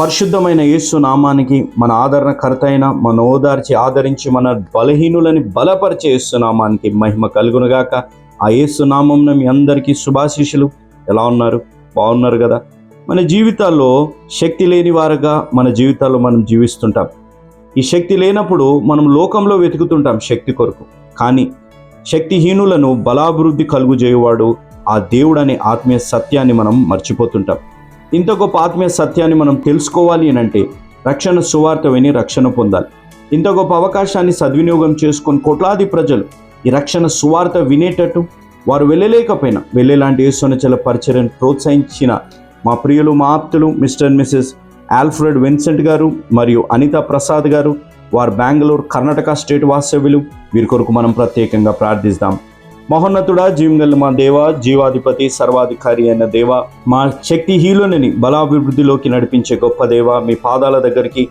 పరిశుద్ధమైన యేసు నామానికి మన ఆదరణకర్త అయిన మన ఓదార్చి ఆదరించి మన బలహీనులని బలపరిచే యేసు నామానికి మహిమ కలుగునుగాక ఆ యేసు నామం మీ అందరికీ శుభాశీషులు ఎలా ఉన్నారు? బాగున్నారు కదా? మన జీవితాల్లో శక్తి లేని వారుగా మన జీవితాల్లో మనం జీవిస్తుంటాం. ఈ శక్తి లేనప్పుడు మనం లోకంలో వెతుకుతుంటాం శక్తి కొరకు. కానీ శక్తిహీనులను బలాభివృద్ధి కలుగు చేయువాడు ఆ దేవుడనే ఆత్మీయ సత్యాన్ని మనం మర్చిపోతుంటాం. ఇంత గొప్ప ఆత్మీయ సత్యాన్ని మనం తెలుసుకోవాలి అని అంటే రక్షణ సువార్త విని రక్షణ పొందాలి. ఇంత గొప్ప అవకాశాన్ని సద్వినియోగం చేసుకొని కోట్లాది ప్రజలు ఈ రక్షణ సువార్త వినేటట్టు వారు వెళ్ళలేకపోయినా వెళ్ళేలాంటి యేసునచల పరిచర్యను ప్రోత్సహించిన మా ప్రియులు మా ఆప్తులు Mr and Mrs Alfred Vincent గారు మరియు అనిత ప్రసాద్ గారు వారు బెంగళూరు కర్ణాటక స్టేట్ వాస్తవ్యులు. వీరి కొరకు మనం ప్రత్యేకంగా ప్రార్థిస్తాం. మహోన్నతుడా జీవంగల మా దేవ జీవాధిపతి సర్వాధికారి అయిన దేవ. మా శక్తిహీనులని బలాభివృద్ధిలోకి నడిపించే గొప్ప దేవ. మీ పాదాల దగ్గరికి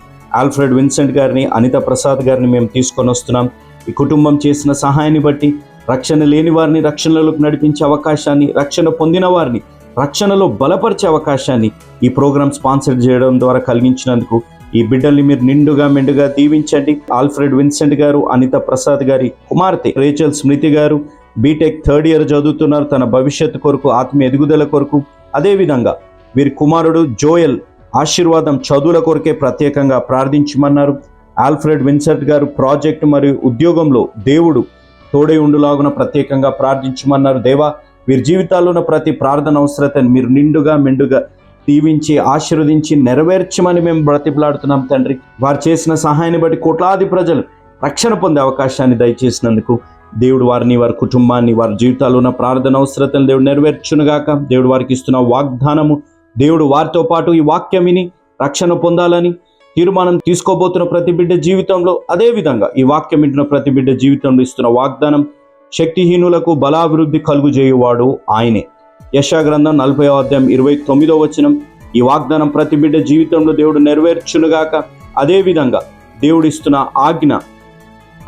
ఆల్ఫ్రెడ్ విన్సెంట్ గారిని అనిత ప్రసాద్ గారిని మేము తీసుకొని వస్తున్నాం. ఈ కుటుంబం చేసిన సహాయాన్ని బట్టి రక్షణ లేని వారిని రక్షణలోకి నడిపించే అవకాశాన్ని రక్షణ పొందిన వారిని రక్షణలో బలపరిచే అవకాశాన్ని ఈ ప్రోగ్రాం స్పాన్సర్ చేయడం ద్వారా కలిగించినందుకు ఈ బిడ్డల్ని మీరు నిండుగా మెండుగా దీవించండి. ఆల్ఫ్రెడ్ విన్సెంట్ గారు అనిత ప్రసాద్ గారి కుమార్తె రేచల్ స్మృతి గారు బీటెక్ థర్డ్ ఇయర్ చదువుతున్నారు. తన భవిష్యత్తు కొరకు ఆత్మీయ ఎదుగుదల కొరకు. అదేవిధంగా వీరి కుమారుడు జోయల్ ఆశీర్వాదం చదువుల కొరకే ప్రత్యేకంగా ప్రార్థించమన్నారు. ఆల్ఫ్రెడ్ విన్సర్ట్ గారు ప్రాజెక్ట్ మరియు ఉద్యోగంలో దేవుడు తోడై ఉండులాగున ప్రత్యేకంగా ప్రార్థించమన్నారు. దేవా వీరి జీవితాల్లో ఉన్న ప్రతి ప్రార్థన అవసరతను మీరు నిండుగా మెండుగా దీవించి ఆశీర్వదించి నెరవేర్చమని మేము బ్రతిపలాడుతున్నాం తండ్రి. వారు చేసిన సహాయాన్ని బట్టి కోట్లాది ప్రజలు రక్షణ పొందే అవకాశాన్ని దయచేసినందుకు దేవుడు వారిని వారి కుటుంబాన్ని వారి జీవితాల్లో ఉన్న ప్రార్థన అవసరతను దేవుడు నెరవేర్చునుగాక. దేవుడు వారికి ఇస్తున్న వాగ్దానము దేవుడు వారితో పాటు ఈ వాక్యం విని రక్షణ పొందాలని తీర్మానం తీసుకోబోతున్న ప్రతి బిడ్డ జీవితంలో అదే విధంగా ఈ వాక్యం వింటున్న ప్రతి బిడ్డ జీవితంలో ఇస్తున్న వాగ్దానం శక్తిహీనులకు బలాభివృద్ధి కలుగు చేయువాడు ఆయనే. యశాగ్రంథం నలభై అధ్యాయం ఇరవై తొమ్మిదో వచనం. ఈ వాగ్దానం ప్రతి బిడ్డ జీవితంలో దేవుడు నెరవేర్చునుగాక. అదేవిధంగా దేవుడిస్తున్న దేవుడు ఇస్తున్న ఆజ్ఞ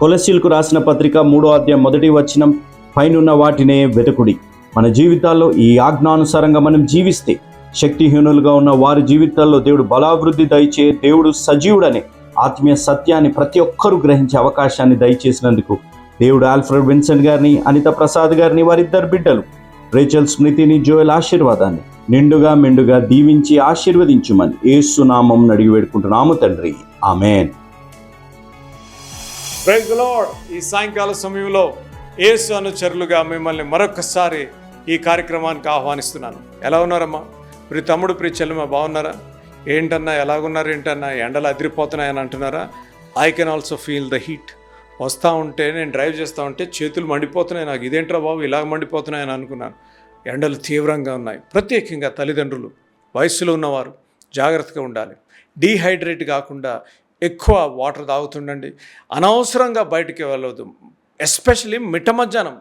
కొలసీలకు రాసిన పత్రిక మూడో అధ్యాయం మొదటి వచనం పైనున్న వాటినే వెతుకుడి. మన జీవితాల్లో ఈ ఆజ్ఞానుసారంగా మనం జీవిస్తే శక్తిహీనులుగా ఉన్న వారి జీవితాల్లో దేవుడు బలాభివృద్ధి దయచే దేవుడు సజీవుడనే ఆత్మీయ సత్యాన్ని ప్రతి ఒక్కరూ గ్రహించే అవకాశాన్ని దయచేసినందుకు దేవుడు ఆల్ఫ్రెడ్ విన్సెంట్ గారిని అనిత ప్రసాద్ గారిని వారిద్దరు బిడ్డలు రేచల్ స్మృతిని జోయల్ ఆశీర్వాదాన్ని నిండుగా మెండుగా దీవించి ఆశీర్వదించుమని ఏసు నామం అడిగి వేడుకుంటున్నాము తండ్రి. ఆమెన్. ప్రైజ్ లార్డ్ ఈ సాయంకాల సమయంలో ఏసు అనుచరులుగా మిమ్మల్ని మరొకసారి ఈ కార్యక్రమానికి ఆహ్వానిస్తున్నాను. ఎలా ఉన్నారమ్మా? ప్రి తమ్ముడు ప్రి చెల్లెమ్మ బాగున్నారా? ఏంటన్నా ఎలాగున్నారు ఏంటన్నా ఎండలు అదిరిపోతున్నాయని అంటున్నారా? I can also feel the heat వస్తూ ఉంటే నేను డ్రైవ్ చేస్తూ ఉంటే చేతులు మండిపోతున్నాయి నాకు. ఇదేంట్రా బాబు ఇలాగ మండిపోతున్నాయని అనుకున్నాను. ఎండలు తీవ్రంగా ఉన్నాయి. ప్రత్యేకంగా తల్లిదండ్రులు వయస్సులో ఉన్నవారు జాగ్రత్తగా ఉండాలి. డీహైడ్రేట్ కాకుండా ఎక్కువ వాటర్ తాగుతుండండి. అనవసరంగా బయటికి వెళ్ళవద్దు. ఎస్పెషలీ మిట్ట మధ్యాహ్నం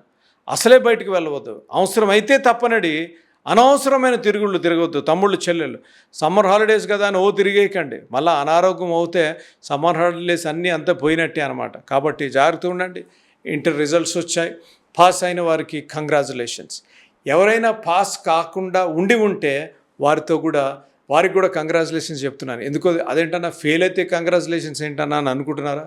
అసలే బయటికి వెళ్ళవద్దు. అవసరమైతే తప్పనడి. అనవసరమైన తిరుగుళ్ళు తిరగవద్దు. తమ్ముళ్ళు చెల్లెళ్ళు. సమ్మర్ హాలిడేస్ కదా అని ఓ తిరిగేయకండి. మళ్ళీ అనారోగ్యం అవుతే సమ్మర్ హాలిడేస్ అన్నీ అంతా పోయినట్టే అనమాట కాబట్టి జాగ్రత్త ఉండండి. ఇంటర్ రిజల్ట్స్ వచ్చాయి. పాస్ అయిన వారికి కంగ్రాచులేషన్స్. ఎవరైనా పాస్ కాకుండా ఉండి ఉంటే వారితో కూడా వారికి కూడా కంగ్రాచులేషన్స్ చెప్తున్నాను. ఎందుకో అదేంటన్నా ఫెయిల్ అయితే కంగ్రాచులేషన్స్ ఏంటన్నా అని అనుకుంటున్నారా?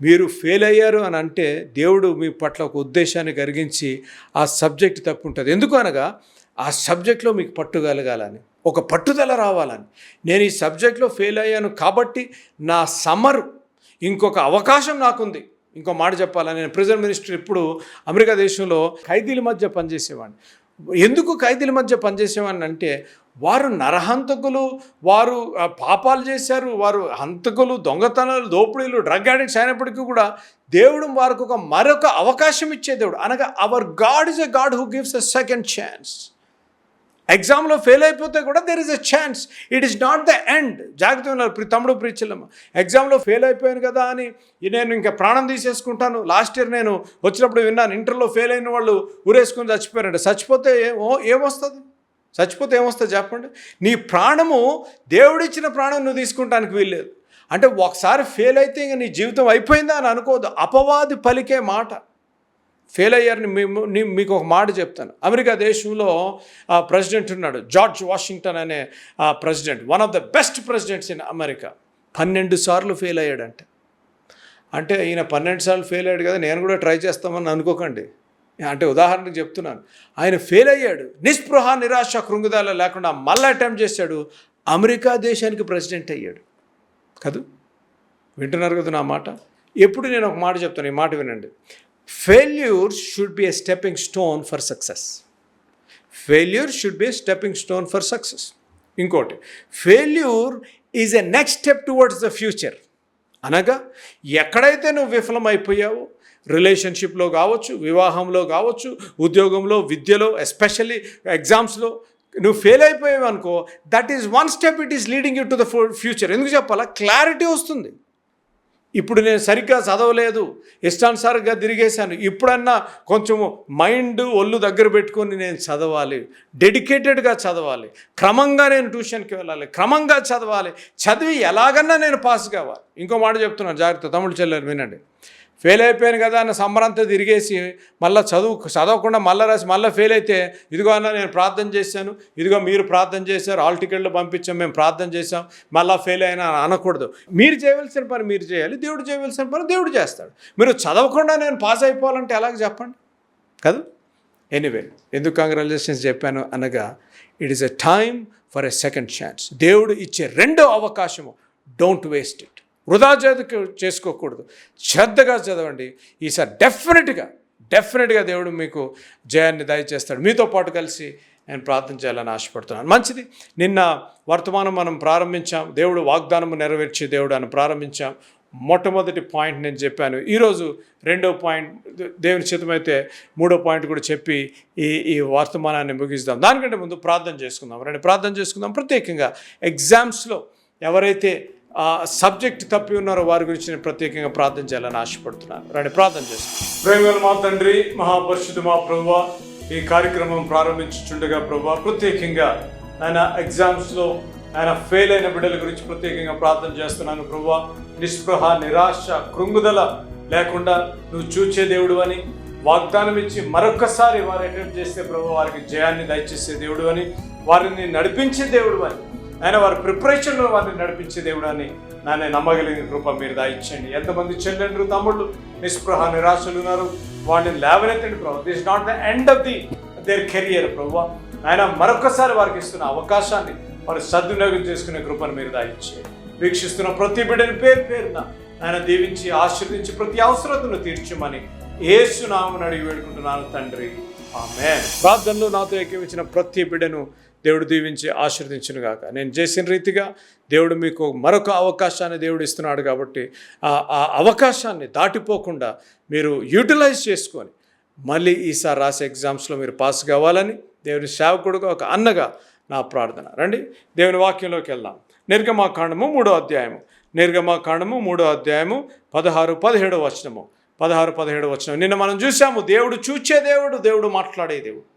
మీరు ఫెయిల్ అయ్యారు అని అంటే దేవుడు మీ పట్ల ఒక ఉద్దేశాన్ని కరిగించి ఆ సబ్జెక్ట్ తప్పు ఉంటుంది ఎందుకు అనగా ఆ సబ్జెక్ట్లో మీకు పట్టుగలగాలని ఒక పట్టుదల రావాలని. నేను ఈ సబ్జెక్ట్లో ఫెయిల్ అయ్యాను కాబట్టి నా సమ్మర్ ఇంకొక అవకాశం నాకుంది. ఇంకో మాట చెప్పాలని నేను ప్రిజన్ మినిస్టర్ ఇప్పుడు అమెరికా దేశంలో ఖైదీల మధ్య పనిచేసేవాడిని. ఎందుకు ఖైదీల మధ్య పనిచేసేవాడిని అంటే వారు నరహంతకులు వారు పాపాలు చేశారు వారు హంతకులు దొంగతనాలు దోపిడీలు డ్రగ్ అడిక్ట్స్ అయినప్పటికీ కూడా దేవుడు వారికి ఒక మరొక అవకాశం ఇచ్చే దేవుడు. అనగా our God is a God who gives a second chance ఎగ్జామ్లో ఫెయిల్ అయిపోతే కూడా there is a chance it is not the end జాగ్రత్త ఉన్నారు ప్రి తమ్ముడు ప్రీచలమ్మ ఎగ్జామ్లో ఫెయిల్ అయిపోయాను కదా అని నేను ఇంకా ప్రాణం తీసేసుకుంటాను. లాస్ట్ ఇయర్ నేను వచ్చినప్పుడు విన్నాను ఇంటర్లో ఫెయిల్ అయిన వాళ్ళు ఊరేసుకొని చచ్చిపోయారంట. చచ్చిపోతే ఏమో ఏమొస్తుంది? చచ్చిపోతే ఏమొస్తుంది చెప్పండి? నీ ప్రాణము దేవుడిచ్చిన ప్రాణం నువ్వు తీసుకుంటానికి వీల్లేదు. అంటే ఒకసారి ఫెయిల్ అయితే ఇంక నీ జీవితం అయిపోయిందా అని అనుకోవద్దు. అపవాది పలికే మాట. ఫెయిల్ అయ్యారని మేము మీకు ఒక మాట చెప్తాను. అమెరికా దేశంలో ఆ ప్రెసిడెంట్ ఉన్నాడు. జార్జ్ వాషింగ్టన్ అనే president one of the best presidents in America పన్నెండు సార్లు ఫెయిల్ అయ్యాడంటే. అంటే ఈయన పన్నెండు సార్లు ఫెయిల్ అయ్యాడు కదా నేను కూడా ట్రై చేస్తామని అనుకోకండి. అంటే ఉదాహరణకు చెప్తున్నాను. ఆయన ఫెయిల్ అయ్యాడు. నిస్పృహ నిరాశ కృంగుదాల లేకుండా మళ్ళీ అటెంప్ట్ చేశాడు. అమెరికా దేశానికి ప్రెసిడెంట్ అయ్యాడు. కదూ? వింటున్నారు కదా నా మాట? ఎప్పుడు నేను ఒక మాట చెప్తాను ఈ మాట వినండి. Failure should be a stepping stone for success failure should be a stepping stone for success ఇంకోటి failure is a next step towards the future అనగా ఎక్కడైతే నువ్వు విఫలమైపోయావో రిలేషన్షిప్లో కావచ్చు వివాహంలో కావచ్చు ఉద్యోగంలో విద్యలో ఎస్పెషల్లీ ఎగ్జామ్స్లో. నువ్వు ఫెయిల్ అయిపోయావు అనుకో that is one step it is leading you to the future ఎందుకు చెప్పాలా? క్లారిటీ వస్తుంది. ఇప్పుడు నేను సరిగ్గా చదవలేదు ఇష్టానుసారంగా తిరిగేశాను ఇప్పుడన్నా కొంచెము మైండ్ ఒళ్ళు దగ్గర పెట్టుకొని నేను చదవాలి డెడికేటెడ్గా చదవాలి క్రమంగా నేను ట్యూషన్కి వెళ్ళాలి క్రమంగా చదవాలి చదివి ఎలాగన్నా నేను పాస్ కావాలి. ఇంకో మాట చెప్తున్నాను జాగ్రత్త తమిళ చెల్లెలు వినండి. ఫెయిల్ అయిపోయాను కదా అన్న సంబరంతా తిరిగేసి మళ్ళీ చదువు చదవకుండా మళ్ళీ రాసి మళ్ళీ ఫెయిల్ అయితే ఇదిగో అన్న నేను ప్రార్థన చేశాను ఇదిగో మీరు ప్రార్థన చేశారు ఆల్ టికెట్లు పంపించాం మేము ప్రార్థన చేశాం మళ్ళీ ఫెయిల్ అయినా అనకూడదు. మీరు చేయవలసిన పని మీరు చేయాలి దేవుడు చేయవలసిన పని దేవుడు చేస్తాడు. మీరు చదవకుండా నేను పాస్ అయిపోవాలంటే ఎలాగ చెప్పండి? కదా? ఎనీవే ఎందుకు కంగ్రాచులేషన్స్ చెప్పాను అనగా it is a time for a second chance దేవుడు ఇచ్చే రెండో అవకాశము డోంట్ వేస్ట్ ఇట్ వృధా చదువు చేసుకోకూడదు. శ్రద్ధగా చదవండి. ఈసారి డెఫినెట్గా డెఫినెట్గా దేవుడు మీకు జయాన్ని దయచేస్తాడు. మీతో పాటు కలిసి నేను ప్రార్థన చేయాలని ఆశపడుతున్నాను. మంచిది. నిన్న వర్తమానం మనం ప్రారంభించాం. దేవుడు వాగ్దానము నెరవేర్చే దేవుడు అని ప్రారంభించాం. మొట్టమొదటి పాయింట్ నేను చెప్పాను. ఈరోజు రెండో పాయింట్ దేవుని చిత్తమైతే మూడో పాయింట్ కూడా చెప్పి ఈ ఈ వర్తమానాన్ని ముగిస్తాం దానికంటే ముందు ప్రార్థన చేసుకుందాం. రండి ప్రార్థన చేసుకుందాం. ప్రత్యేకంగా ఎగ్జామ్స్లో ఎవరైతే సబ్జెక్ట్ తప్పి ఉన్నారో వారి గురించి నేను ప్రత్యేకంగా ప్రార్థన చేయాలని ఆశపడుతున్నాను. రండి ప్రార్థన చేస్తాను ప్రేమల మా తండ్రి మహాపరిషుడు మా ప్రభు ఈ కార్యక్రమం ప్రారంభించుండగా ప్రభు ప్రత్యేకంగా ఆయన ఎగ్జామ్స్లో ఆయన ఫెయిల్ అయిన బిడ్డల గురించి ప్రత్యేకంగా ప్రార్థన చేస్తున్నాను ప్రభు నిస్పృహ నిరాశ కృంగుదల లేకుండా నువ్వు చూచే దేవుడు అని వాగ్దానం ఇచ్చి మరొకసారి వారు అటెంప్ట్ చేస్తే ప్రభు వారికి జయాన్ని దయచేసే దేవుడు అని వారిని నడిపించే దేవుడు అని ఆయన వారి ప్రిపరేషన్లో వారిని నడిపించే దేవుడు అని నాన్న నమ్మగలిగిన కృప మీరు దాయించండి. ఎంతమంది చెల్లెండ్రు తమ్ముళ్ళు నిస్పృహ నిరాశలు ఉన్నారు. వాళ్ళని లేవనెత్తండి ప్రభు. This not the end of the their career ప్రభు. ఆయన మరొకసారి వారికి ఇస్తున్న అవకాశాన్ని వారు సద్వినియోగం చేసుకునే కృపను మీరు దాయిచ్చే వీక్షిస్తున్న ప్రతి బిడ్డని పేరు పేరున ఆయన దీవించి ఆశీర్వదించి ప్రతి అవసరతను తీర్చమని ఏసునామని అడిగి వేడుకుంటున్నాను తండ్రి. ఆమె ప్రార్థనలో నాతో ఏకీవించిన ప్రతి బిడ్డను దేవుడు దీవించి ఆశీర్వదించును గాక నేను చేసిన రీతిగా దేవుడు మీకు మరొక అవకాశాన్ని దేవుడు ఇస్తున్నాడు కాబట్టి ఆ ఆ అవకాశాన్ని దాటిపోకుండా మీరు యూటిలైజ్ చేసుకొని మళ్ళీ ఈసారి రాసే ఎగ్జామ్స్లో మీరు పాస్ కావాలని దేవుని సేవకుడుగా ఒక అన్నగా నా ప్రార్థన. రండి దేవుని వాక్యంలోకి వెళ్దాం. నిర్గమాకాండము మూడో అధ్యాయము. నిర్గమాకాండము మూడో అధ్యాయము పదహారు పదిహేడో వచనము. పదహారు పదిహేడు వచనం. నిన్న మనం చూసాము దేవుడు చూచే దేవుడు దేవుడు మాట్లాడే దేవుడు.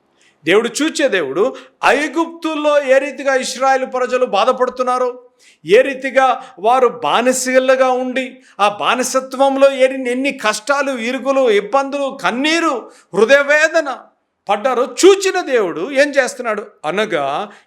దేవుడు చూచే దేవుడు ఐగుప్తుల్లో ఏ రీతిగా ఇస్రాయల్ ప్రజలు బాధపడుతున్నారు? ఏ రీతిగా వారు బానిసలుగా ఉండి ఆ బానిసత్వంలో ఎన్ని ఎన్ని కష్టాలు ఇరుకులు ఇబ్బందులు కన్నీరు హృదయవేదన పడ్డారో చూచిన దేవుడు ఏం చేస్తున్నాడు? అనగా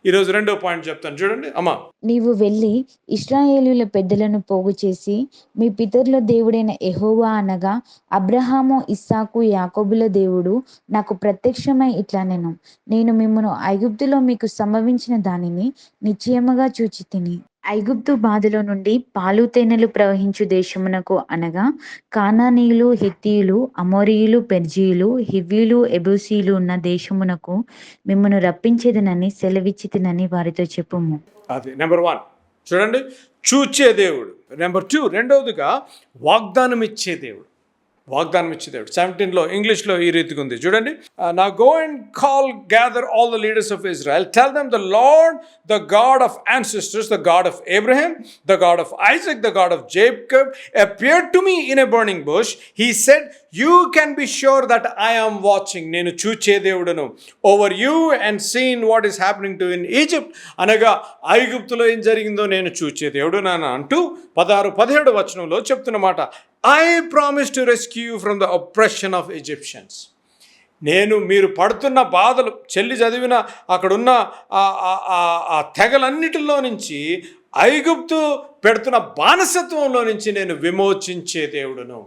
ఈరోజు రెండో పాయింట్ చెప్తాను. చూడండి అమ్మా. నీవు వెళ్ళి ఇస్రాయేలుల పెద్దలను పోగు చేసి మీ పితరుల దేవుడైన ఎహోవా అనగా అబ్రహాము ఇస్సాకు యాకోబుల దేవుడు నాకు ప్రత్యక్షమై ఇట్లా నేను. నేను మిమ్మను ఐగుప్తులో మీకు సంభవించిన దానిని నిశ్చయముగా చూచి తిని ఐగుప్తు బాధలో నుండి పాలు తేనెలు ప్రవహించు దేశమునకు అనగా కానానీయులు హిత్తీయులు అమోరియులు పెర్జీయులు హివ్వీలు ఎబూసీలు ఉన్న దేశమునకు మిమ్మను రప్పించేదనని సెలవిచ్చితినని వారితో చెప్పుము. అది నెంబర్ వన్. చూడండి చూచే దేవుడు. నెంబర్ టూ రెండవదిగా వాగ్దానం ఇచ్చే దేవుడు. వాగ్దానం ఇచ్చి దేవుడు సెవెంటీన్లో ఇంగ్లీష్లో ఈ రీతిగా ఉంది. చూడండి. Now go and call gather all the leaders of Israel tell them the Lord the God of ancestors the God of Abraham the God of Isaac the God of Jacob appear to me in a burning bush he said you can be sure that I watching నేను చూచే దేవుడను over you and seen what is happening to in Egypt అనగా ఐగుప్తులో ఏం జరిగిందో నేను చూచే దేవుడు. నాన్న అంటూ పదహారు పదిహేడు వచనంలో చెప్తున్నమాట I promise to rescue from the oppression of Egyptians నేను మీరు పడుతున్న బాధలు చెల్లి చదివిన అక్కడున్న ఆ- ఆ- ఆ తెగలన్నిటిలో నుంచి ఐగుప్తు పెడుతున్న బానిసత్వంలో నుంచి నేను విమోచించే దేవుడును.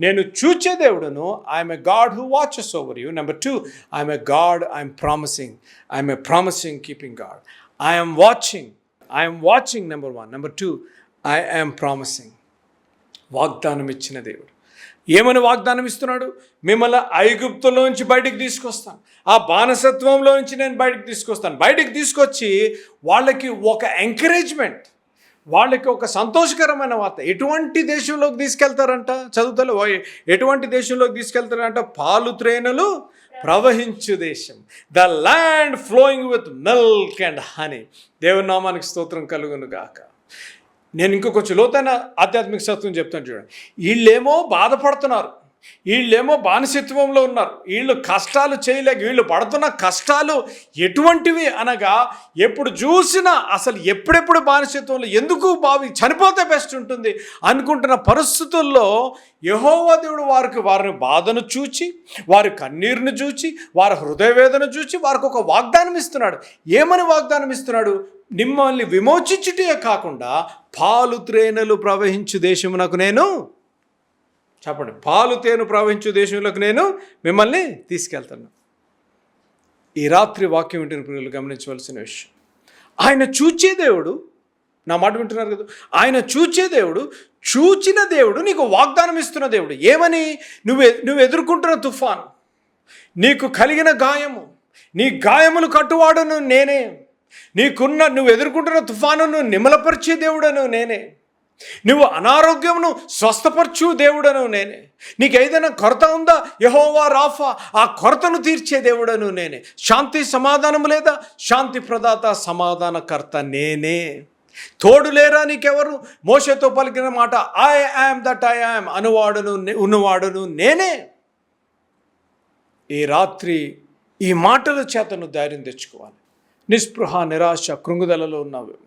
నేను చూచే దేవుడును. I'm a God who watches over you number two I'm a God I'm promising I'm a promising keeping God I'm watching I'm watching number one number two I I'm promising వాగ్దానం ఇచ్చిన దేవుడు. ఏమని వాగ్దానం ఇస్తున్నాడు మిమ్మల్ని ఐగుప్తులోంచి బయటికి తీసుకొస్తాను. ఆ బానిసత్వంలో నుంచి నేను బయటికి తీసుకొస్తాను. బయటికి తీసుకొచ్చి వాళ్ళకి ఒక ఎంకరేజ్మెంట్ వాళ్ళకి ఒక సంతోషకరమైన వార్త. ఎటువంటి దేశంలోకి తీసుకెళ్తారంట చదువుతలు? ఎటువంటి దేశంలోకి తీసుకెళ్తారంట? పాలు త్రేణులు ప్రవహించు దేశం. The land flowing with milk and honey దేవునామానికి స్తోత్రం కలుగును గాక నేను ఇంకొక లోతైన ఆధ్యాత్మిక సత్వం చెప్తాను చూడండి. వీళ్ళేమో బాధపడుతున్నారు. వీళ్ళేమో బానిసత్వంలో ఉన్నారు. వీళ్ళు కష్టాలు చేయలేక వీళ్ళు పడుతున్న కష్టాలు ఎటువంటివి అనగా ఎప్పుడు చూసినా అసలు ఎప్పుడెప్పుడు బానిసత్వంలో ఎందుకు బావి చనిపోతే బెస్ట్ ఉంటుంది అనుకుంటున్న పరిస్థితుల్లో యహోవా దేవుడు వారికి వారిని బాధను చూచి వారి కన్నీరును చూచి వారి హృదయవేదన చూచి వారికి ఒక వాగ్దానం ఇస్తున్నాడు. ఏమని వాగ్దానం ఇస్తున్నాడు? మిమ్మల్ని విమోచించుటే కాకుండా పాలు త్రేణలు ప్రవహించు దేశమునకు నేను చెప్పండి. పాలు తేను ప్రవహించు దేశంలోకి నేను మిమ్మల్ని తీసుకెళ్తాను ఈ రాత్రి వాక్యం వింటున్న పిల్లలు గమనించవలసిన విషయం. ఆయన చూచే దేవుడు నా మాట వింటున్నారు కదా. ఆయన చూచే దేవుడు చూచిన దేవుడు నీకు వాగ్దానం ఇస్తున్న దేవుడు ఏమని? నువ్వు నువ్వు ఎదుర్కొంటున్న తుఫాను నీకు కలిగిన గాయము నీ గాయములు కట్టువాడును నేనే నీకున్న నువ్వు ఎదుర్కొంటున్న తుఫానును నిమలపరిచే దేవుడను నేనే. నువ్వు అనారోగ్యమును స్వస్థపరచు దేవుడను నేనే. నీకు ఏదైనా కొరత ఉందా? యహోవా రాఫా ఆ కొరతను తీర్చే దేవుడను నేనే. శాంతి సమాధానము లేదా? శాంతి ప్రదాత సమాధానకర్త నేనే. తోడు లేరా నీకెవరు? మోసతో పలికిన మాట I am that I am అనువాడును ఉన్నవాడును నేనే. ఈ రాత్రి ఈ మాటల చేతను ధైర్యం తెచ్చుకోవాలి. నిస్పృహ నిరాశ కృంగుదలలో ఉన్నావేమో.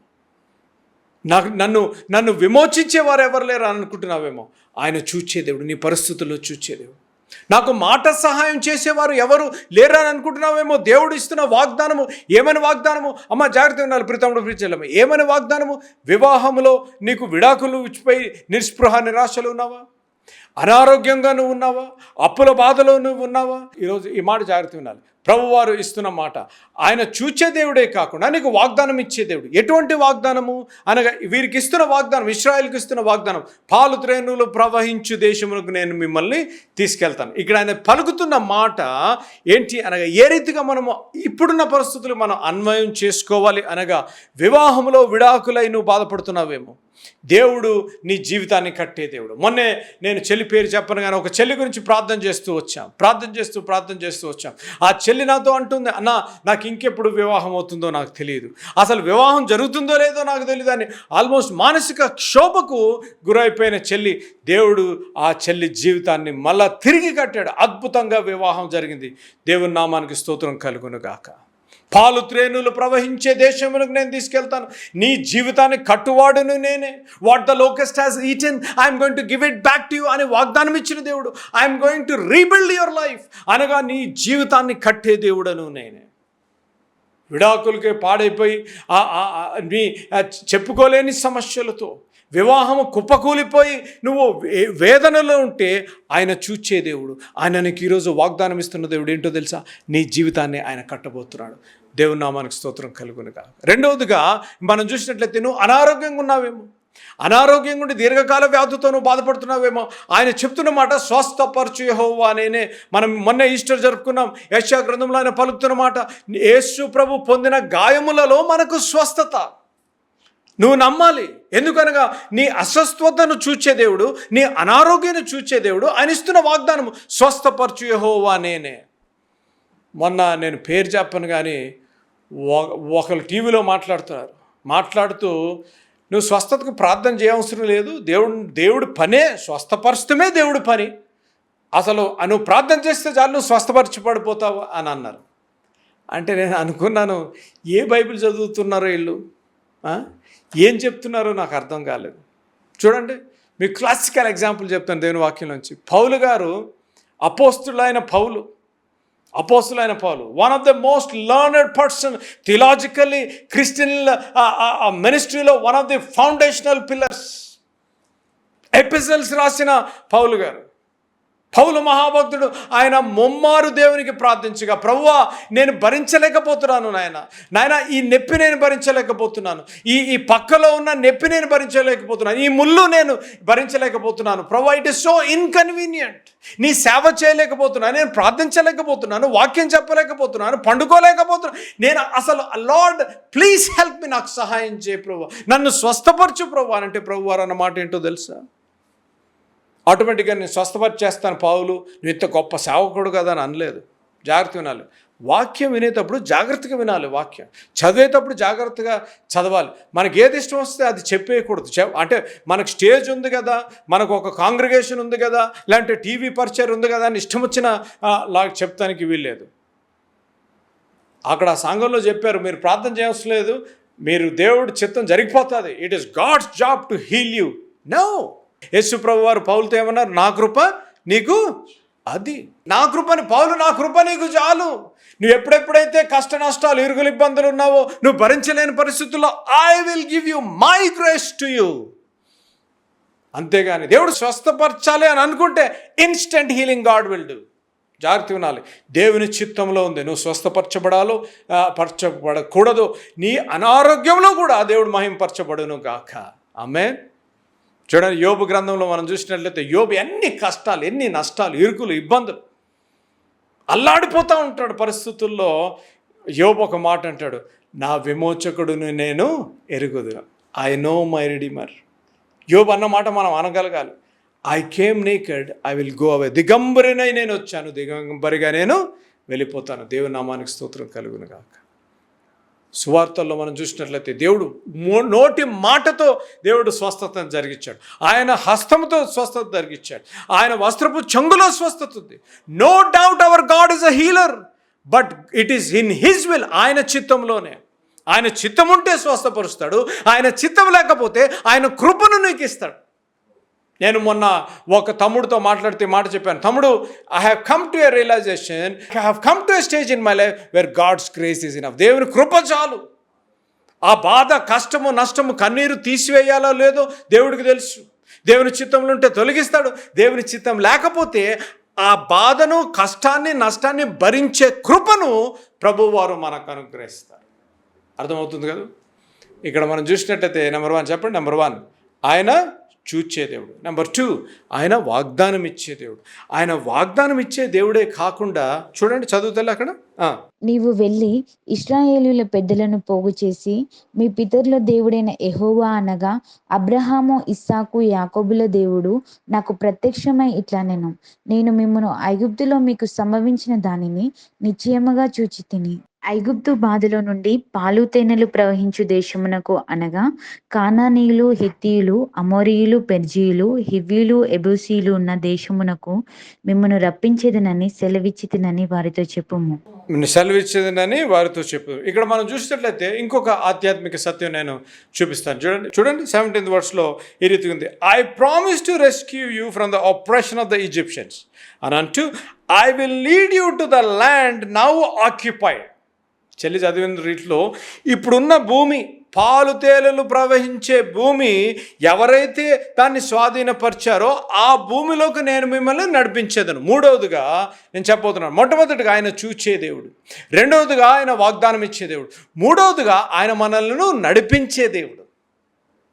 నాకు నన్ను నన్ను విమోచించే వారు ఎవరు లేరు అనుకుంటున్నావేమో. ఆయన చూచే దేవుడు నీ పరిస్థితుల్లో చూచే దేవుడు. నాకు మాట సహాయం చేసేవారు ఎవరు లేరని అనుకుంటున్నావేమో. దేవుడు ఇస్తున్న వాగ్దానము ఏమని వాగ్దానము? అమ్మ జాగ్రత్త ఉండాలి ప్రీతముడు ప్రీచలమ్మ ఏమని వాగ్దానము? వివాహములో నీకు విడాకులు ఇచ్చిపోయి నిస్పృహ నిరాశలు ఉన్నావా? అనారోగ్యంగా నువ్వు ఉన్నావా? అప్పుల బాధలో నువ్వు ఉన్నావా? ఈరోజు ఈ మాట జాగ్రత్త వినాలి ప్రభువారు ఇస్తున్న మాట ఆయన చూచే దేవుడే కాకుండా నీకు వాగ్దానం ఇచ్చే దేవుడు. ఎటువంటి వాగ్దానము? అనగా వీరికి ఇస్తున్న వాగ్దానం ఇస్రాయల్కి ఇస్తున్న వాగ్దానం పాలు త్రేణులు ప్రవహించు దేశములకు నేను మిమ్మల్ని తీసుకెళ్తాను. ఇక్కడ ఆయన పలుకుతున్న మాట ఏంటి? అనగా ఏ రీతిగా మనము ఇప్పుడున్న పరిస్థితులు మనం అన్వయం చేసుకోవాలి? అనగా వివాహంలో విడాకులై నువ్వు బాధపడుతున్నావేమో? దేవుడు నీ జీవితాన్ని కట్టే దేవుడు. మొన్నే నేను చెల్లి పేరు చెప్పను కానీ ఒక చెల్లి గురించి ప్రార్థన చేస్తూ వచ్చాం. ప్రార్థన చేస్తూ ప్రార్థన చేస్తూ వచ్చాం. ఆ చెల్లి నాతో అంటుంది అన్న నాకు ఇంకెప్పుడు వివాహం అవుతుందో నాకు తెలియదు. అసలు వివాహం జరుగుతుందో లేదో నాకు తెలియదు అని ఆల్మోస్ట్ మానసిక క్షోభకు గురైపోయిన చెల్లి దేవుడు ఆ చెల్లి జీవితాన్ని మళ్ళా తిరిగి కట్టాడు. అద్భుతంగా వివాహం జరిగింది. దేవుని నామానికి స్తోత్రం కలుగును గాక. పాలు త్రేణులు ప్రవహించే దేశములకు నేను తీసుకెళ్తాను. నీ జీవితాన్ని కట్టువాడును నేనే. What the locust has eaten I'm going to give it back to you అని వాగ్దానం ఇచ్చిన దేవుడు. I'm going to rebuild your life అనగా నీ జీవితాన్ని కట్టే దేవుడను నేనే. విడాకులకే పాడైపోయి చెప్పుకోలేని సమస్యలతో వివాహము కుప్పకూలిపోయి నువ్వు వే- వేదనలో ఉంటే ఆయన చూచే దేవుడు. ఆయన నీకు ఈరోజు వాగ్దానం ఇస్తున్న దేవుడు ఏంటో తెలుసా? నీ జీవితాన్ని ఆయన కట్టబోతున్నాడు. దేవుని నామానికి స్తోత్రం కలుగునుగా. రెండవదిగా మనం చూసినట్లయితే నువ్వు అనారోగ్యంగా ఉన్నావేమో. అనారోగ్యం ఉండి దీర్ఘకాల వ్యాధితో నువ్వు బాధపడుతున్నావేమో. ఆయన చెప్తున్న మాట స్వస్థపరచు యెహోవా మనం మొన్న ఈస్టర్ జరుపుకున్నాం. యశా గ్రంథంలో ఆయన పలుకుతున్న మాట యేసు ప్రభు పొందిన గాయములలో మనకు స్వస్థత. నువ్వు నమ్మాలి. ఎందుకనగా నీ అస్వస్థతను చూచే దేవుడు నీ అనారోగ్యాన్ని చూచే దేవుడు ఆయన ఇస్తున్న వాగ్దానము స్వస్థపరచు యహోవా నేనే. మొన్న నేను పేరు చెప్పను కానీ ఒకరు టీవీలో మాట్లాడుతున్నారు. మాట్లాడుతూ నువ్వు స్వస్థతకు ప్రార్థన చేయవసరం లేదు. దేవుడు దేవుడు పనే. స్వస్థపరచడమే దేవుడు పని. అసలు నువ్వు ప్రార్థన చేస్తే చాలు నువ్వు స్వస్థపరిచి పడిపోతావు అని అన్నారు. అంటే నేను అనుకున్నాను ఏ బైబిల్ చదువుతున్నారో వీళ్ళు? ఏం చెప్తున్నారో నాకు అర్థం కాలేదు. చూడండి మీకు క్లాసికల్ ఎగ్జాంపుల్ చెప్తాను దేవుని వాక్యం నుంచి. పౌలు గారు అపోస్తులైన పౌలు అపోస్తులైన Paul one of the most learned person theologically Christian మినిస్ట్రీలో one of the foundational pillars epistles రాసిన పౌలు గారు. పౌలు మహాభక్తుడు ఆయన ముమ్మారు దేవునికి ప్రార్థించగా ప్రభువా నేను భరించలేకపోతున్నాను నాయన. నాయన ఈ నొప్పి నేను భరించలేకపోతున్నాను. ఈ ఈ పక్కలో ఉన్న నొప్పి నేను భరించలేకపోతున్నాను. ఈ ముళ్ళు నేను భరించలేకపోతున్నాను. ప్రభు ఇట్ ఇస్ సో ఇన్కన్వీనియంట్ నీ సేవ చేయలేకపోతున్నాను. నేను ప్రార్థించలేకపోతున్నాను. వాక్యం చెప్పలేకపోతున్నాను. పండుకోలేకపోతున్నాను నేను అసలు లార్డ్ ప్లీజ్ హెల్ప్ మీ. నాకు సహాయం చేయ ప్రభు నన్ను స్వస్థపరచు ప్రభు అని అంటే ప్రభు వారు అన్న మాట ఏంటో తెలుసా? ఆటోమేటిక్గా నేను స్వస్థపరిచేస్తాను పావులు నువ్వు ఇంత గొప్ప సేవకుడు కదా అని అనలేదు. జాగ్రత్త వినాలి. వాక్యం వినేటప్పుడు జాగ్రత్తగా వినాలి వాక్యం. చదివేటప్పుడు జాగ్రత్తగా చదవాలి. మనకి ఏది ఇష్టం వస్తే అది చెప్పేయకూడదు. అంటే మనకు స్టేజ్ ఉంది కదా మనకు ఒక కాంగ్రిగేషన్ ఉంది కదా లేదంటే టీవీ పరిచయం ఉంది కదా అని ఇష్టం వచ్చిన లాగా చెప్తానికి వీల్లేదు. అక్కడ ఆ సంఘంలో చెప్పారు మీరు ప్రార్థన చేయవలసిన లేదు. మీరు దేవుడి చిత్తం జరిగిపోతుంది. It is God's job to heal you no Yesu ప్రభు వారు పౌలతో ఏమన్నారు? నా కృప నీకు అది. నా కృపని పౌలు నా కృప నీకు చాలు. నువ్వు ఎప్పుడెప్పుడైతే కష్ట నష్టాలు ఇరుగులు ఇబ్బందులు ఉన్నావో నువ్వు భరించలేని పరిస్థితుల్లో I will give you my grace to you అంతేగాని దేవుడు స్వస్థపరచాలి అని అనుకుంటే instant healing God will do జాగ్రత్త వినాలి దేవుని చిత్తంలో ఉంది. నువ్వు స్వస్థపరచబడాలో పరచబడకూడదు. నీ అనారోగ్యంలో కూడా దేవుడు మహింపరచబడును గాక. ఆమె చూడండి యోబు గ్రంథంలో మనం చూసినట్లయితే యోబు ఎన్ని కష్టాలు ఎన్ని నష్టాలు ఇరుకులు ఇబ్బందులు అల్లాడిపోతూ ఉంటాడు పరిస్థితుల్లో. యోబు ఒక మాట అంటాడు నా విమోచకుడును నేను ఎరుగుదు ఐ నో మై రెడీమర్ యోబు అన్న మాట మనం అనగలగాలి I came naked I will go away దిగంబరినై నేను వచ్చాను దిగంబరిగా నేను వెళ్ళిపోతాను. దేవునామానికి స్తోత్రం కలుగును కాక సువార్తల్లో మనం చూసినట్లయితే దేవుడు నోటి మాటతో దేవుడు స్వస్థతను జరిగించాడు. ఆయన హస్తంతో స్వస్థత జరిగించాడు. ఆయన వస్త్రపు చెంగులో స్వస్థత ఉంది. No doubt our God is a healer but it is in his will ఆయన చిత్తంలోనే. ఆయన చిత్తం ఉంటే స్వస్థపరుస్తాడు. ఆయన చిత్తం లేకపోతే ఆయన కృపను నీకు ఇస్తాడు నేను మొన్న ఒక తమ్ముడితో మాట్లాడితే మాట చెప్పాను. తమ్ముడు I have come to a realisation I have come to a stage in my life where God's grace is enough దేవుని కృప చాలు. ఆ బాధ కష్టము నష్టము కన్నీరు తీసివేయాలో లేదో దేవుడికి తెలుసు. దేవుని చిత్తంలో ఉంటే తొలగిస్తాడు. దేవుని చిత్తం లేకపోతే ఆ బాధను కష్టాన్ని నష్టాన్ని భరించే కృపను ప్రభువారు మనకు అనుగ్రహిస్తారు. అర్థమవుతుంది కదా? ఇక్కడ మనం చూసినట్టయితే నెంబర్ వన్ చెప్పండి నెంబర్ వన్ ఆయన చూచే దేవుడు. నెంబర్ టూ ఆయన వాగ్దానం ఇచ్చే దేవుడు. ఆయన వాగ్దానం ఇచ్చే దేవుడే కాకుండా చూడండి చదువుతారు అక్కడ? నీవు వెళ్ళి ఇస్రాయేలీయుల పెద్దలను పోగు చేసి మీ పితరుల దేవుడైన ఎహోవా అనగా అబ్రహాము ఇస్సాకు యాకోబుల దేవుడు నాకు ప్రత్యక్షమై ఇట్లా నేను నేను మిమ్మను ఐగుప్తులో మీకు సంభవించిన దానిని నిశ్చయముగా చూచి తిని ఐగుప్తు బాధలో నుండి పాలు తేనెలు ప్రవహించు దేశమునకు అనగా కానానీయులు హిత్తీయులు అమోరియులు పెర్జీయులు హివ్వీలు ఎబూసీలు ఉన్న దేశమునకు మిమ్మను రప్పించేదనని సెలవిచ్చితినని వారితో చెప్పుము. సెలవిచ్చేదనని వారితో చెప్పు. ఇక్కడ మనం చూసినట్లయితే ఇంకొక ఆధ్యాత్మిక సత్యం నేను చూపిస్తాను. చూడండి చూడండి సెవెంటీన్త్ వర్డ్స్లో ఈ రీతి ఉంది. I promise to rescue you from the operation of the Egyptians అని అంటూ I will lead you to the land now occupied చెల్లి చదివిన రీతిలో ఇప్పుడున్న భూమి పాలు తేలలు ప్రవహించే భూమి ఎవరైతే దాన్ని స్వాధీనపరిచారో ఆ భూమిలోకి నేను మిమ్మల్ని నడిపించేదను. మూడవదిగా నేను చెప్పబోతున్నాను. మొట్టమొదటిగా ఆయన చూచే దేవుడు. రెండవదిగా ఆయన వాగ్దానం ఇచ్చే దేవుడు. మూడవదిగా ఆయన మనల్ని నడిపించే దేవుడు.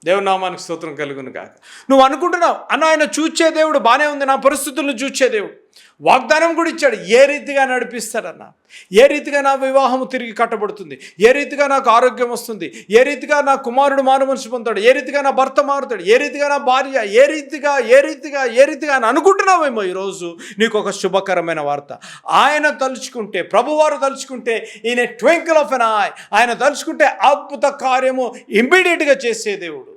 దేవునామానికి స్తోత్రం కలుగును కాక నువ్వు అనుకుంటున్నావు అన్న ఆయన చూచే దేవుడు బాగానే ఉంది నా పరిస్థితులను చూచే దేవుడు. వాగ్దానం కూడా ఇచ్చాడు. ఏ రీతిగా నడిపిస్తాడన్న? ఏ రీతిగా నా వివాహం తిరిగి కట్టబడుతుంది? ఏ రీతిగా నాకు ఆరోగ్యం వస్తుంది? ఏ రీతిగా నా కుమారుడు మారు మనిషి పొందుతాడు? ఏ రీతిగా నా భర్త మారుతాడు? ఏ రీతిగా నా భార్య? ఏ రీతిగా ఏ రీతిగా ఏ రీతిగా అని అనుకుంటున్నావేమో ఈరోజు? నీకు ఒక శుభకరమైన వార్త. ఆయన తలుచుకుంటే ప్రభువారు తలుచుకుంటే ఈయన ట్వింకిల్ ఆఫ్ ఎన్ ఆయ్ ఆయన తలుచుకుంటే అద్భుత కార్యము ఇమ్మీడియట్గా చేసే దేవుడు.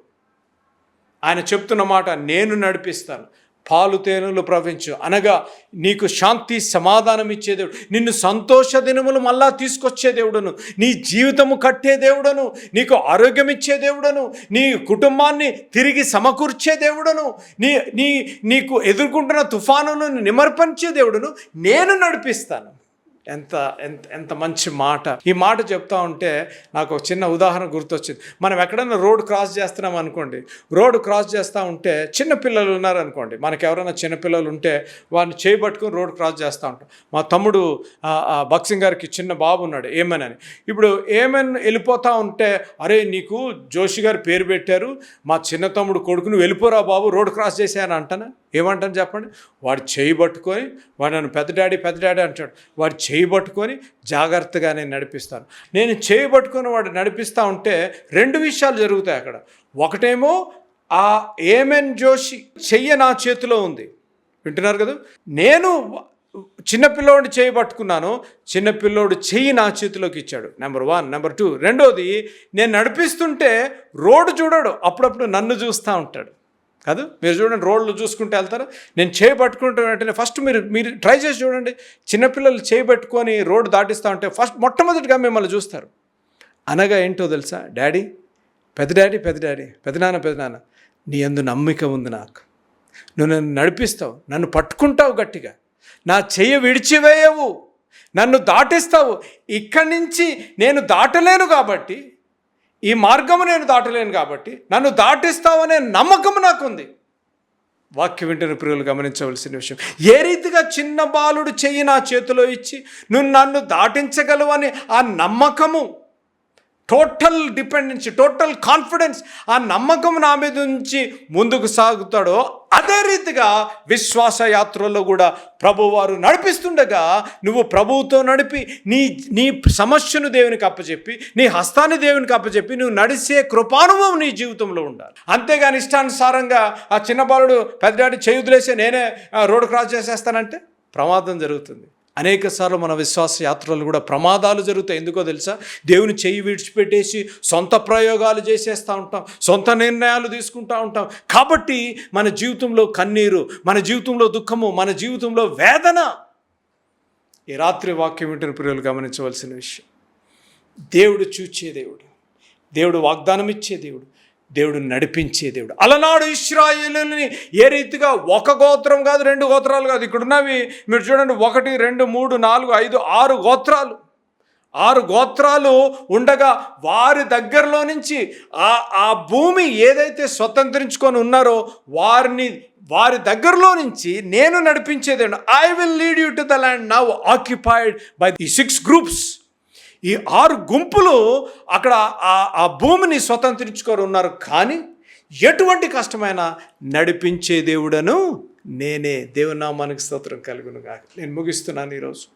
ఆయన చెప్తున్న మాట నేను నడిపిస్తాను. పాలు తేనెలు ప్రవహించు. అనగా నీకు శాంతి సమాధానం ఇచ్చే దేవుడు. నిన్ను సంతోష దినములు మళ్ళా తీసుకొచ్చే దేవుడను. నీ జీవితము కట్టే దేవుడను. నీకు ఆరోగ్యం ఇచ్చే దేవుడను. నీ కుటుంబాన్ని తిరిగి సమకూర్చే దేవుడను. నీ నీ నీకు ఎదుర్కొంటున్న తుఫానును నిమర్పించే దేవుడును. నేను నడిపిస్తాను. ఎంత ఎంత ఎంత మంచి మాట. ఈ మాట చెప్తా ఉంటే నాకు ఒక చిన్న ఉదాహరణ గుర్తొచ్చింది. మనం ఎక్కడైనా రోడ్ క్రాస్ చేస్తున్నాం అనుకోండి. రోడ్ క్రాస్ చేస్తూ ఉంటే చిన్న పిల్లలు ఉన్నారనుకోండి మనకి ఎవరైనా చిన్న పిల్లలు ఉంటే వారిని చేయబట్టుకుని రోడ్ క్రాస్ చేస్తూ ఉంటాం. మా తమ్ముడు బక్సింగ్ గారికి చిన్న బాబు ఉన్నాడు ఏమన్ అని. ఇప్పుడు ఏమన్ వెళ్ళిపోతూ ఉంటే అరే నీకు జోషి గారు పేరు పెట్టారు మా చిన్న తమ్ముడు కొడుకును వెళ్ళిపోరా బాబు రోడ్ క్రాస్ చేశాను అంటానా? ఏమంటాను చెప్పండి? వాడు చేయి పట్టుకొని వాడు నన్ను పెద్ద డాడీ పెద్ద డాడీ అంటాడు. వాడు చేయి పట్టుకొని జాగ్రత్తగా నేను నడిపిస్తాను. నేను చేయి వాడు నడిపిస్తూ ఉంటే రెండు విషయాలు జరుగుతాయి అక్కడ. ఒకటేమో ఆ ఏమెన్ జోషి చెయ్య నా చేతిలో ఉంది. వింటున్నారు కదా? నేను చిన్నపిల్లోడు చేయి పట్టుకున్నాను చిన్నపిల్లోడు చెయ్యి నా చేతిలోకి ఇచ్చాడు. నెంబర్ వన్ నెంబర్ టూ రెండోది నేను నడిపిస్తుంటే రోడ్డు చూడడు. అప్పుడప్పుడు నన్ను చూస్తూ ఉంటాడు. కాదు? మీరు చూడండి రోడ్లు చూసుకుంటూ వెళ్తారు. నేను చేయి పట్టుకుంటే వెంటనే ఫస్ట్ మీరు మీరు ట్రై చేసి చూడండి. చిన్నపిల్లలు చేయి పట్టుకొని రోడ్డు దాటిస్తూ ఉంటే ఫస్ట్ మొట్టమొదటిగా మిమ్మల్ని చూస్తారు. అనగా ఏంటో తెలుసా? డాడీ పెద్ద డాడీ పెద్ద డాడీ పెదనాన్న పెదనాన్న నీ అందు నమ్మిక ఉంది నాకు. నువ్వు నన్ను నడిపిస్తావు నన్ను పట్టుకుంటావు గట్టిగా. నా చెయ్యి విడిచివేయవు నన్ను దాటిస్తావు. ఇక్కడి నుంచి నేను దాటలేను కాబట్టి ఈ మార్గము నేను దాటలేను కాబట్టి నన్ను దాటిస్తావనే నమ్మకం నాకుంది. వాక్యం వింటున్న ప్రియులు గమనించవలసిన విషయం ఏ రీతిగా చిన్న బాలుడు చెయ్యి నా చేతిలో ఇచ్చి నువ్వు నన్ను దాటించగలవని ఆ నమ్మకము టోటల్ డిపెండెన్స్ టోటల్ కాన్ఫిడెన్స్ ఆ నమ్మకం నా మీద నుంచి ముందుకు సాగుతాడో అదే రీతిగా విశ్వాస యాత్రలో కూడా ప్రభువారు నడిపిస్తుండగా నువ్వు ప్రభువుతో నడిపి నీ నీ సమస్యను దేవునికి అప్పచెప్పి నీ హస్తాన్ని దేవునికి అప్పచెప్పి నువ్వు నడిచే కృపానుభవం నీ జీవితంలో ఉండాలి. అంతేగాని ఇష్టానుసారంగా ఆ చిన్న బాలుడు పెద్దడాడి చేయుదులేసే నేనే రోడ్డు క్రాస్ చేసేస్తానంటే ప్రమాదం జరుగుతుంది. అనేక సార్లు మన విశ్వాస యాత్రలు కూడా ప్రమాదాలు జరుగుతాయి. ఎందుకో తెలుసా? దేవుని చెయ్యి విడిచిపెట్టేసి సొంత ప్రయోగాలు చేసేస్తూ ఉంటాం. సొంత నిర్ణయాలు తీసుకుంటూ ఉంటాం. కాబట్టి మన జీవితంలో కన్నీరు మన జీవితంలో దుఃఖము మన జీవితంలో వేదన ఈ రాత్రి వాక్యం వింటున్న ప్రియులు గమనించవలసిన విషయం. దేవుడు చూచే దేవుడు. దేవుడు వాగ్దానం ఇచ్చే దేవుడు. దేవుడు నడిపించే దేవుడు. అలనాడు ఇస్రాయిలుని ఏ రీతిగా ఒక గోత్రం కాదు రెండు గోత్రాలు కాదు. ఇక్కడ ఉన్నవి మీరు చూడండి ఒకటి రెండు మూడు నాలుగు ఐదు ఆరు గోత్రాలు. ఆరు గోత్రాలు ఉండగా వారి దగ్గరలో నుంచి ఆ ఆ భూమి ఏదైతే స్వతంత్రించుకొని ఉన్నారో వారిని వారి దగ్గరలో నుంచి నేను నడిపించేది I will lead you to the land now occupied by the six groups ఈ ఆరు గుంపులు అక్కడ ఆ ఆ భూమిని స్వతంత్రించుకొని ఉన్నారు. కానీ ఎటువంటి కష్టమైనా నడిపించే దేవుడను నేనే. దేవుని నామానికి స్తోత్రం కలుగును కాక నేను ముగిస్తున్నాను ఈరోజు.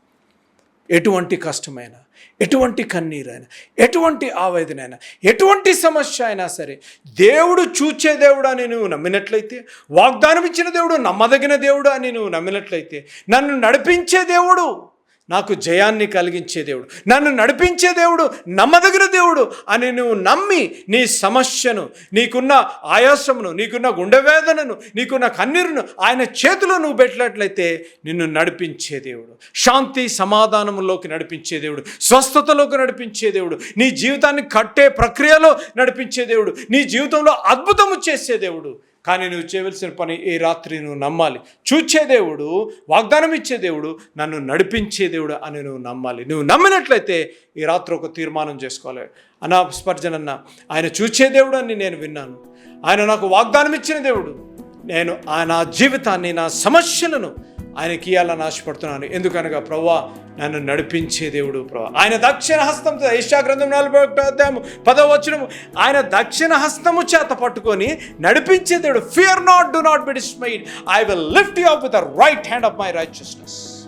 ఎటువంటి కష్టమైనా ఎటువంటి కన్నీరైనా ఎటువంటి ఆవేదనైనా ఎటువంటి సమస్య అయినా సరే దేవుడు చూచే దేవుడు అని నువ్వు నమ్మినట్లయితే వాగ్దానం ఇచ్చిన దేవుడు నమ్మదగిన దేవుడు అని నువ్వు నమ్మినట్లయితే నన్ను నడిపించే దేవుడు నాకు జయాన్ని కలిగించే దేవుడు. నన్ను నడిపించే దేవుడు నమ్మదగిన దేవుడు అని నువ్వు నమ్మి నీ సమస్యను నీకున్న ఆయాసమును నీకున్న గుండె వేదనను నీకున్న కన్నీరును ఆయన చేతిలో నువ్వు పెట్టినట్లయితే నిన్ను నడిపించే దేవుడు. శాంతి సమాధానంలోకి నడిపించే దేవుడు. స్వస్థతలోకి నడిపించే దేవుడు. నీ జీవితాన్ని కట్టే ప్రక్రియలో నడిపించే దేవుడు. నీ జీవితంలో అద్భుతము చేసే దేవుడు. కానీ నువ్వు చేయవలసిన పని ఈ రాత్రి నువ్వు నమ్మాలి. చూచే దేవుడు వాగ్దానం ఇచ్చే దేవుడు నన్ను నడిపించే దేవుడు అని నువ్వు నమ్మాలి. నువ్వు నమ్మినట్లయితే ఈ రాత్రి ఒక తీర్మానం చేసుకోవాలి. అనా స్పర్జన్ అన్న ఆయన చూచే దేవుడు అని నేను విన్నాను. ఆయన నాకు వాగ్దానం ఇచ్చిన దేవుడు. నేను ఆయన నా జీవితాన్ని నా సమస్యలను ఆయనకి ఇవ్వాలని ఆశపడుతున్నాను. ఎందుకనగా ప్రవ్వా నన్ను నడిపించే దేవుడు ప్రభా ఆయన దక్షిణ హస్తంతో యశా గ్రంథం నలభై ఒకటో అధ్యాయము ఆయన దక్షిణ హస్తము చేత పట్టుకొని నడిపించే దేవుడు fear not do not be dismayed I will lift you up with the right hand of my righteousness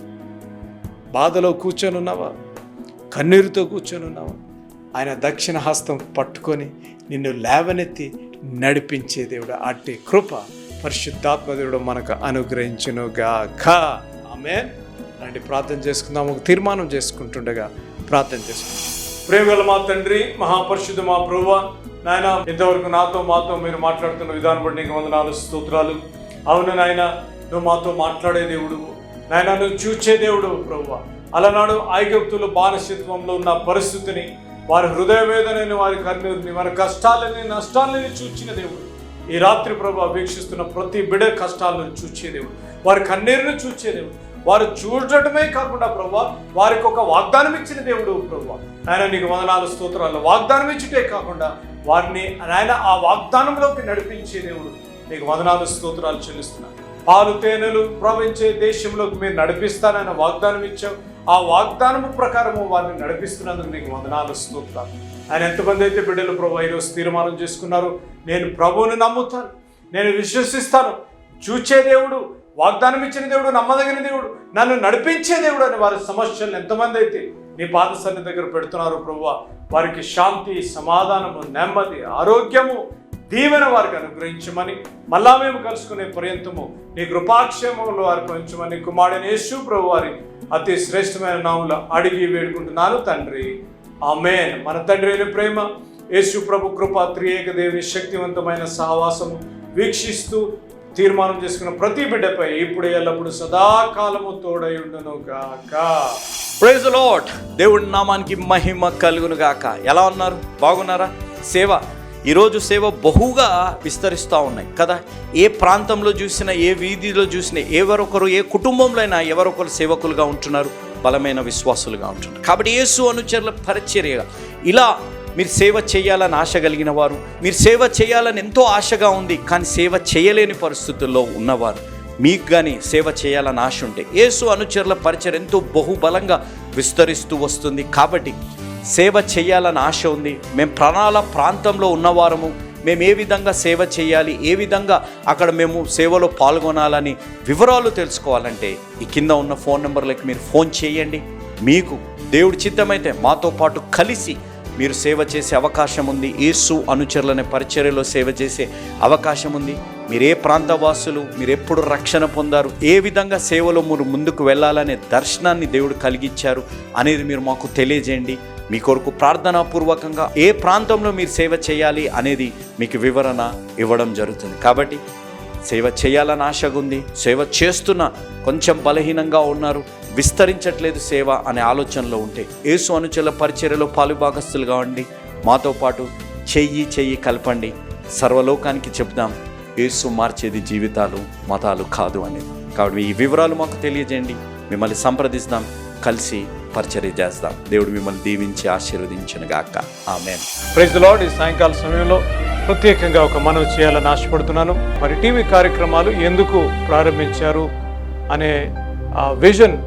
బాధలో కూర్చొని ఉన్నావా కన్నీరుతో కూర్చొని ఉన్నావా ఆయన దక్షిణ హస్తం పట్టుకొని నిన్ను లేవనెత్తి నడిపించే దేవుడు. అట్టి కృప పరిశుద్ధాత్మ దేవుడు మనకు అనుగ్రహించునుగాక. ఆమె రండి ప్రార్థన చేసుకుందాం. ఒక తీర్మానం చేసుకుంటుండగా ప్రార్థన చేసుకుందాం. ప్రేమగల మా తండ్రి మహాపరిశుద్ధ మా ప్రభువ నాయన ఇంతవరకు నాతో మాతో మీరు మాట్లాడుతున్న విధానం బట్టి నీకు వందనాలు స్తోత్రాలు. అవును నాయన నువ్వు మాతో మాట్లాడే దేవుడు. నాయన నువ్వు చూచే దేవుడు ప్రభువ. అలనాడు ఐగుప్తులు బానిసత్వంలో ఉన్న పరిస్థితిని వారి హృదయ వేదనని వారి కన్నీరుని వారి కష్టాలని నష్టాలని చూచిన దేవుడు. ఈ రాత్రి ప్రభు వీక్షిస్తున్న ప్రతి బిడ కష్టాలను చూచేదేవు వారి కన్నీరును చూచేదేవు వారు చూడటమే కాకుండా ప్రభు వారికి ఒక వాగ్దానం ఇచ్చిన దేవుడు ప్రభు. ఆయన నీకు వందనాలు స్తోత్రాలు. వాగ్దానం ఇచ్చుటే కాకుండా వారిని ఆయన ఆ వాగ్దానంలోకి నడిపించే దేవుడు. నీకు వందనాలు స్తోత్రాలు చెల్లిస్తున్నాను పాలు తేనెలు ప్రవహించే దేశంలోకి మీరు నడిపిస్తానని వాగ్దానం ఇచ్చావు. ఆ వాగ్దానము ప్రకారము వారిని నడిపిస్తున్నందుకు నీకు వందనాలు స్తోత్రాలు. ఆయన ఎంతమంది అయితే బిడ్డలు ప్రభు ఈరోజు తీర్మానం చేసుకున్నారు నేను ప్రభువుని నమ్ముతాను. నేను విశ్వసిస్తాను. చూచే దేవుడు వాగ్దానం ఇచ్చిన దేవుడు నమ్మదగిన దేవుడు నన్ను నడిపించే దేవుడు అని వారి సమస్యలను ఎంతమంది అయితే నీ పాద సన్ని దగ్గర పెడుతున్నారు ప్రభు వారికి శాంతి సమాధానము నెమ్మది ఆరోగ్యము దీవెన వారికి అనుగ్రహించమని మళ్ళా మేము కలుసుకునే పర్యంతము నీ కృపాక్షేమంలో వారికి ఉంచమని కుమారుని యేసు ప్రభు వారి అతి శ్రేష్టమైన నాములు అడిగి వేడుకుంటున్నాను తండ్రి. ఆమెన్. మన తండ్రి అయిన ప్రేమ యేసు ప్రభు కృప త్రియేక దేవుని శక్తివంతమైన సహవాసము వీక్షిస్తూ తీర్మానం చేసుకున్న ప్రతి బిడ్డపై ఇప్పుడు ఎల్లప్పుడు సదాకాలము తోడై ఉండను గాక. ప్రైజ్ లాట్ దేవుడి నామానికి మహిమ కలుగును గాక. ఎలా ఉన్నారు? బాగున్నారా? సేవ. ఈరోజు సేవ బహుగా విస్తరిస్తూ ఉన్నాయి కదా? ఏ ప్రాంతంలో చూసినా ఏ వీధిలో చూసినా ఎవరొకరు ఏ కుటుంబంలో అయినా ఎవరొకరు సేవకులుగా ఉంటున్నారు? బలమైన విశ్వాసులుగా ఉంటుంది కాబట్టి యేసు అనుచరుల పరిచర్యగా ఇలా మీరు సేవ చేయాలని ఆశ కలిగిన వారు మీరు సేవ చేయాలని ఎంతో ఆశగా ఉంది కానీ సేవ చేయలేని పరిస్థితుల్లో ఉన్నవారు మీకు కానీ సేవ చేయాలని ఆశ ఉంటే యేసు అనుచరుల పరిచయం ఎంతో బహుబలంగా విస్తరిస్తూ వస్తుంది. కాబట్టి సేవ చేయాలని ఆశ ఉంది. మేము ప్రణాళ ప్రాంతంలో ఉన్నవారము. మేము ఏ విధంగా సేవ చేయాలి ఏ విధంగా అక్కడ మేము సేవలో పాల్గొనాలని వివరాలు తెలుసుకోవాలంటే ఈ కింద ఉన్న ఫోన్ నెంబర్లకి మీరు ఫోన్ చేయండి. మీకు దేవుడి చిత్తమైతే మాతో పాటు కలిసి మీరు సేవ చేసే అవకాశం ఉంది. యేసు అనుచరులనే పరిచర్యలో సేవ చేసే అవకాశం ఉంది. మీరు ఏ ప్రాంతవాసులు మీరు ఎప్పుడు రక్షణ పొందారు ఏ విధంగా సేవలో మీరు ముందుకు వెళ్ళాలనే దర్శనాన్ని దేవుడు కలిగించారు అనేది మీరు మాకు తెలియజేయండి. మీ కొరకు ప్రార్థనాపూర్వకంగా ఏ ప్రాంతంలో మీరు సేవ చేయాలి అనేది మీకు వివరణ ఇవ్వడం జరుగుతుంది. కాబట్టి సేవ చేయాలని ఆశగా ఉంది సేవ చేస్తున్న కొంచెం బలహీనంగా ఉన్నారు విస్తరించట్లేదు సేవ అనే ఆలోచనలో ఉంటే యేసు అనుచరుల పరిచర్యలో పాలుభాగస్తులుగా ఉండి మాతో పాటు చెయ్యి చెయ్యి కలపండి. సర్వలోకానికి చెప్దాం యేసు మార్చేది జీవితాలు మతాలు కాదు అనేది కాబట్టి ఈ వివరాలు మాకు తెలియజేయండి. మిమ్మల్ని సంప్రదిస్తాం కలిసి పరిచర్య చేస్తాం. దేవుడు మిమ్మల్ని దీవించి ఆశీర్వదించను గాక. ఆమెన్. ప్రైజ్ లార్డ్ ఈ సాయంకాల సమయంలో ప్రత్యేకంగా ఒక మనవి చేయాలని ఆశపడుతున్నాను. మరి టీవీ కార్యక్రమాలు ఎందుకు ప్రారంభించారు అనే ఆ విజన్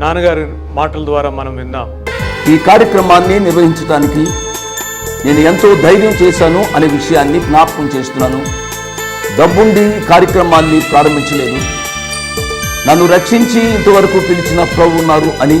నాన్నగారి మాటల ద్వారా మనం విందాం. ఈ కార్యక్రమాన్ని నిర్వహించడానికి నేను ఎంతో ధైర్యం చేశాను అనే విషయాన్ని జ్ఞాపకం చేస్తున్నాను. డబ్బుండి కార్యక్రమాన్ని ప్రారంభించలేదు. నన్ను రక్షించి ఇంతవరకు పిలిచిన ప్రభు ఉన్నారు అని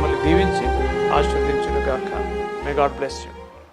దీవించి ఆశీర్వదించును గాక మే గాడ్ బ్లెస్ యూ